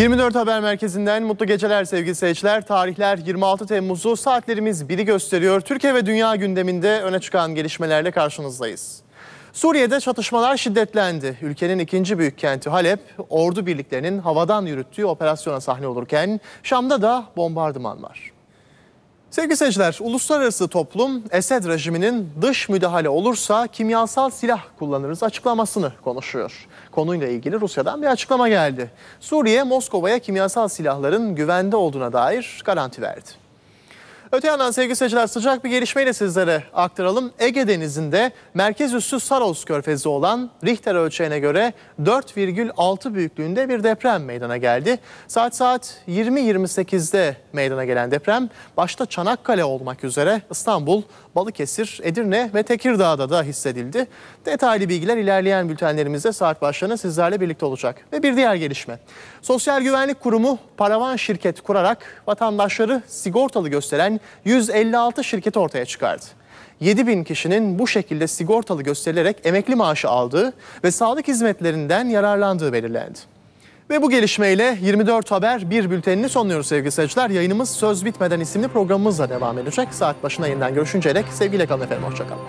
24 Haber Merkezi'nden mutlu geceler sevgili seyirciler. Tarihler 26 Temmuz'u saatlerimiz biri gösteriyor. Türkiye ve dünya gündeminde öne çıkan gelişmelerle karşınızdayız. Suriye'de çatışmalar şiddetlendi. Ülkenin ikinci büyük kenti Halep, ordu birliklerinin havadan yürüttüğü operasyona sahne olurken Şam'da da bombardıman var. Sevgili seyirciler, uluslararası toplum Esed rejiminin dış müdahale olursa kimyasal silah kullanırız açıklamasını konuşuyor. Konuyla ilgili Rusya'dan bir açıklama geldi. Suriye, Moskova'ya kimyasal silahların güvende olduğuna dair garanti verdi. Öte yandan sevgili seyirciler sıcak bir gelişmeyle sizlere aktaralım. Ege Denizi'nde merkez üssü Saros körfezi olan Richter ölçeğine göre 4,6 büyüklüğünde bir deprem meydana geldi. Saat saat 20.28'de meydana gelen deprem başta Çanakkale olmak üzere İstanbul, Balıkesir, Edirne ve Tekirdağ'da da hissedildi. Detaylı bilgiler ilerleyen bültenlerimizde saat başlarına sizlerle birlikte olacak. Ve bir diğer gelişme. Sosyal Güvenlik Kurumu paravan şirket kurarak vatandaşları sigortalı gösteren 156 şirket ortaya çıkardı. 7 bin kişinin bu şekilde sigortalı gösterilerek emekli maaşı aldığı ve sağlık hizmetlerinden yararlandığı belirlendi. Ve bu gelişmeyle 24 Haber bir bültenini sonluyoruz sevgili seyirciler. Yayınımız Söz Bitmeden isimli programımızla devam edecek. Saat başına yeniden görüşünceye dek sevgiyle kalın efendim. Hoşçakalın.